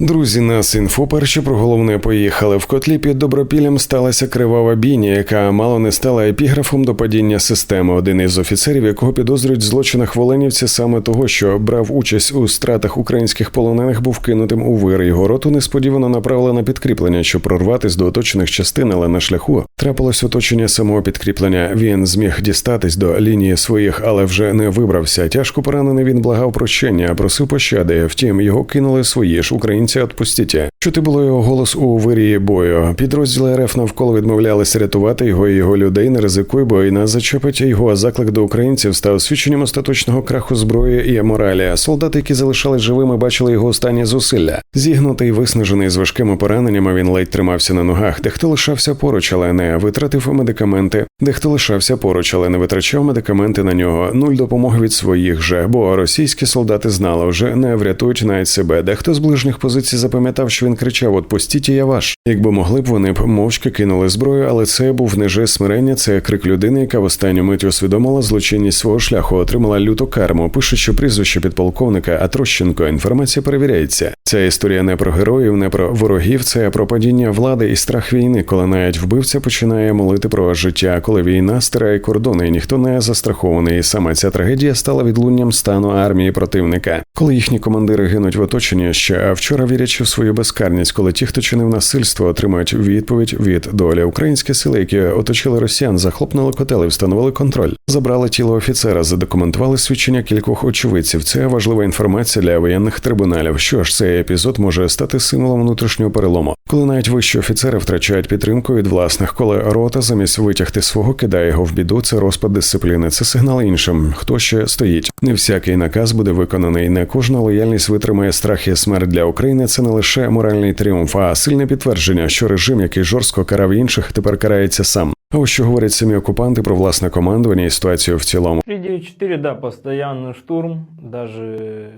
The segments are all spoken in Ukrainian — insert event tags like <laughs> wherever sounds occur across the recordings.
Друзі, нас інфо перші про головне поїхали. В котлі під добропіллям сталася кривава бійня, яка мало не стала епіграфом до падіння системи. Один із офіцерів, якого підозрюють в злочинах в Оленівці, саме того, що брав участь у стратах українських полонених, був кинутим у вир. Його роту несподівано направили на підкріплення, щоб прорватись до оточених частин, але на шляху трапилось оточення самого підкріплення. Він зміг дістатись до лінії своїх, але вже не вибрався. Тяжко поранений він благав прощення, просив пощади. Втім, його кинули свої ж українці. Отпустіть. Чути було його голос у вирії бою. Підрозділи РФ навколо відмовлялися рятувати його і його людей. Не ризикуй, бо і нас зачепить його. Заклик до українців став свідченням остаточного краху зброї і моралі. Солдати, які залишались живими, бачили його останні зусилля. Зігнутий, виснажений з важкими пораненнями, він ледь тримався на ногах. Дехто лишався поруч, але не витратив медикаменти. Дехто лишався поруч, але не витрачав медикаменти на нього. Нуль допомоги від своїх же, бо російські солдати знали, вже не врятують навіть себе. Дехто з ближніх позицій запам'ятав, що він кричав: Отпустіть, я ваш. Якби могли б, вони б мовчки кинули зброю, але це був не жест смирення, це крик людини, яка в останню мить усвідомила злочинність свого шляху, отримала люту карму. Пише, що прізвище підполковника Атрощенко. Інформація перевіряється. Ця історія не про героїв, не про ворогів, це про падіння влади і страх війни, коли навіть вбивця починає молити про життя, коли війна стирає кордони, і ніхто не застрахований. І саме ця трагедія стала відлунням стану армії противника, коли їхні командири гинуть в оточенні ще а вчора вірячи в свою безкарність, коли ті, хто чинив насильство, отримають відповідь від долі. Українські сили, які оточили росіян, захлопнули котел і встановили контроль, забрали тіло офіцера, задокументували свідчення кількох очевидців. Це важлива інформація для воєнних трибуналів. Що ж, цей епізод може стати символом внутрішнього перелому, коли навіть вищі офіцери втрачають підтримку від власних, коли рота замість витягти свого кидає його в біду. Це розпад дисципліни, це сигнал іншим, хто ще стоїть. Не всякий наказ буде виконаний. Не кожна лояльність витримає страх і смерть для України. Це не лише моральний тріумф, а сильне підтвердження, що режим, який жорстко карав інших, тепер карається сам. А ось що говорять самі окупанти про власне командування і ситуацію в цілому. 394, да, постоянный штурм. Даже,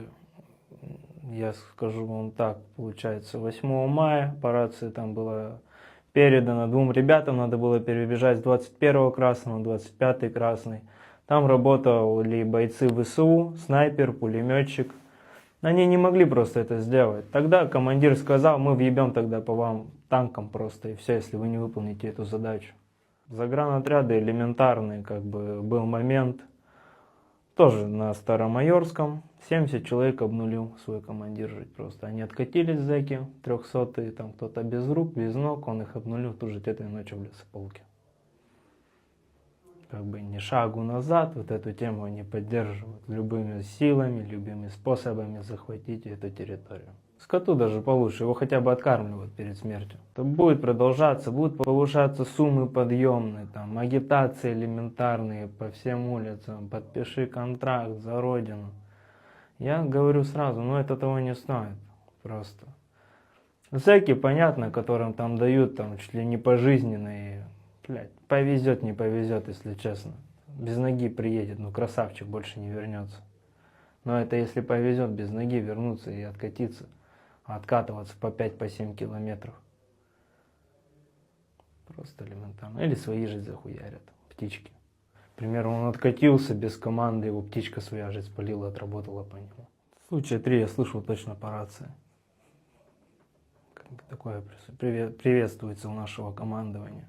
я скажу вам так, получается, 8 мая по рации там было передано двум ребятам, надо было перебежать с 21 красного на 25 красный. Там работали бойцы ВСУ, снайпер, пулеметчик. Они не могли просто это сделать. Тогда командир сказал, мы въебем тогда по вам танком просто, и все, если вы не выполните эту задачу. Загранотряды элементарные, как бы был момент, тоже на Старомайорском, 70 человек обнулил свой командир жить просто. Они откатились, зэки, 300 там кто-то без рук, без ног, он их обнулил тут же этой ночью в лесополке. Как бы ни шагу назад, вот эту тему они поддерживают любыми силами, любыми способами захватить эту территорию. Скоту даже получше, его хотя бы откармливают перед смертью. Это будет продолжаться, будут повышаться суммы подъемные, там, агитации элементарные по всем улицам, подпиши контракт за родину. Я говорю сразу, ну это того не стоит, просто. Зэки, понятно, которым там дают там чуть ли не пожизненные, блядь, повезет, не повезет, если честно. Без ноги приедет, ну красавчик больше не вернется. Но это если повезет без ноги вернуться и откатиться, а откатываться по 5-7 километров. Просто элементарно. Или свои же захуярят, птички. К он откатился без команды, его птичка своя же спалила, отработала по нему. Случай 3 я слышал точно по рации. Такое приветствуется у нашего командования.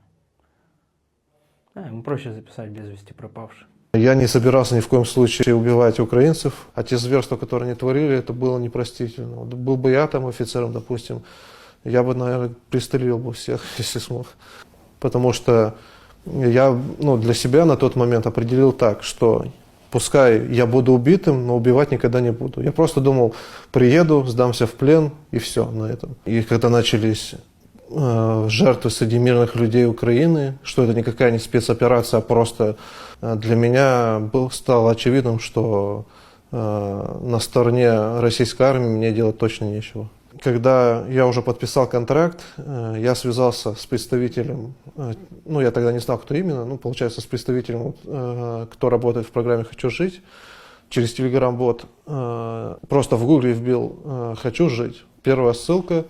А, ему проще записать без вести пропавший. Я не собирался ни в коем случае убивать украинцев, а те зверства, которые они творили, это было непростительно. Вот был бы я там офицером, допустим, я бы, наверное, пристрелил бы всех, <laughs> если смог. Потому что я ну, для себя на тот момент определил так, что пускай я буду убитым, но убивать никогда не буду. Я просто думал, приеду, сдамся в плен и все на этом. И когда начались жертвы среди мирных людей Украины, что это никакая не спецоперация, а просто э, для меня был, стало очевидным, что э, на стороне российской армии мне делать точно нечего. Когда я уже подписал контракт, э, я связался с представителем, э, ну я тогда не знал, кто именно, ну получается с представителем, э, кто работает в программе «Хочу жить», через э, просто в гугле вбил э, «Хочу жить». Первая ссылка, Э,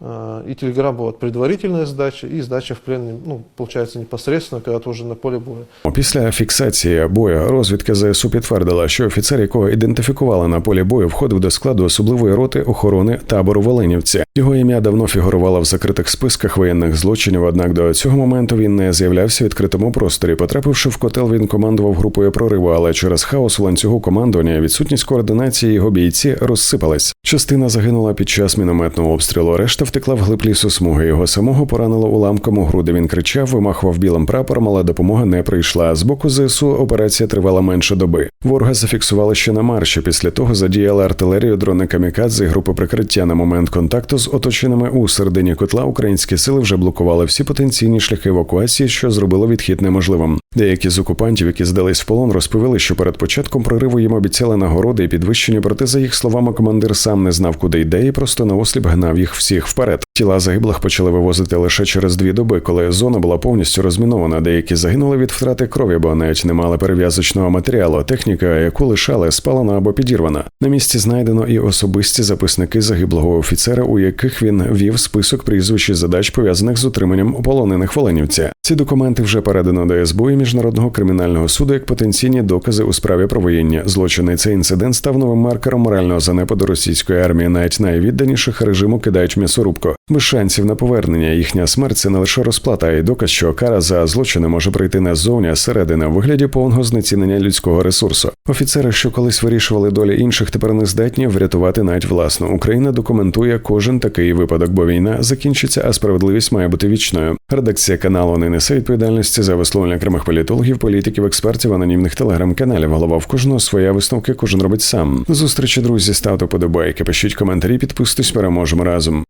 И телеграмма была предварительная сдача и сдача в плен, ну, получается, непосредственно, когда ты уже на поле боя. Після фіксації бою розвідка ЗСУ підтвердила, що офіцер, якого ідентифікували на полі бою, входив до складу особливої роти охорони табору в Оленівці. Його ім'я давно фігурувало в закритих списках воєнних злочинів. Однак до цього моменту він не з'являвся в відкритому просторі. Потрапивши в котел, він командував групою прориву, але через хаос у ланцюгу командування, і відсутність координації його бійці розсипались. Частина загинула під час мінометного обстрілу. Решта втекла в глиб лісу смуги. Його самого поранило уламком у груди. Він кричав, вимахував білим прапором, але допомога не прийшла. З боку ЗСУ операція тривала менше доби. Ворога зафіксували ще на марші. Після того задіяли артилерію, дрони камікадзе групи прикриття. На момент контакту з оточеними у середині котла українські сили вже блокували всі потенційні шляхи евакуації, що зробило відхід неможливим. Деякі з окупантів, які здались в полон, розповіли, що перед початком прориву їм обіцяли нагороди і підвищення. Проте, за їх словами, командир сам не знав, куди йде, і просто наосліп гнав їх всіх вперед. Тіла загиблих почали вивозити лише через дві доби, коли зона була повністю розмінована. Деякі загинули від втрати крові, бо навіть не мали перев'язочного матеріалу. Техніка, яку лишали, спалена або підірвана. На місці знайдено і особисті записники загиблого офіцера, у яких він вів список прізвищ і задач пов'язаних з утриманням полонених в Ці документи вже передано до СБУ і міжнародного кримінального суду як потенційні докази у справі про воєнні злочини. Цей інцидент став новим маркером морального занепаду російської армії. Навіть найвідданіших режиму кидають м'ясорубку. Без шансів на повернення. Їхня смерть це не лише розплата, а й доказ, що кара за злочини може прийти не ззовні, а зсередини у вигляді повного знецінення людського ресурсу. Офіцери, що колись вирішували долі інших, тепер не здатні врятувати навіть власну. Україна документує кожен такий випадок, бо війна закінчиться, а справедливість має бути вічною. Редакція каналу не несе відповідальності за висловлення окремих політологів, політиків, експертів, анонімних телеграм-каналів. Голова в кожного своя висновки, кожен робить сам. Зустрічі, друзі, ставте подобайки, пишіть коментарі, підписуйтесь, переможемо разом.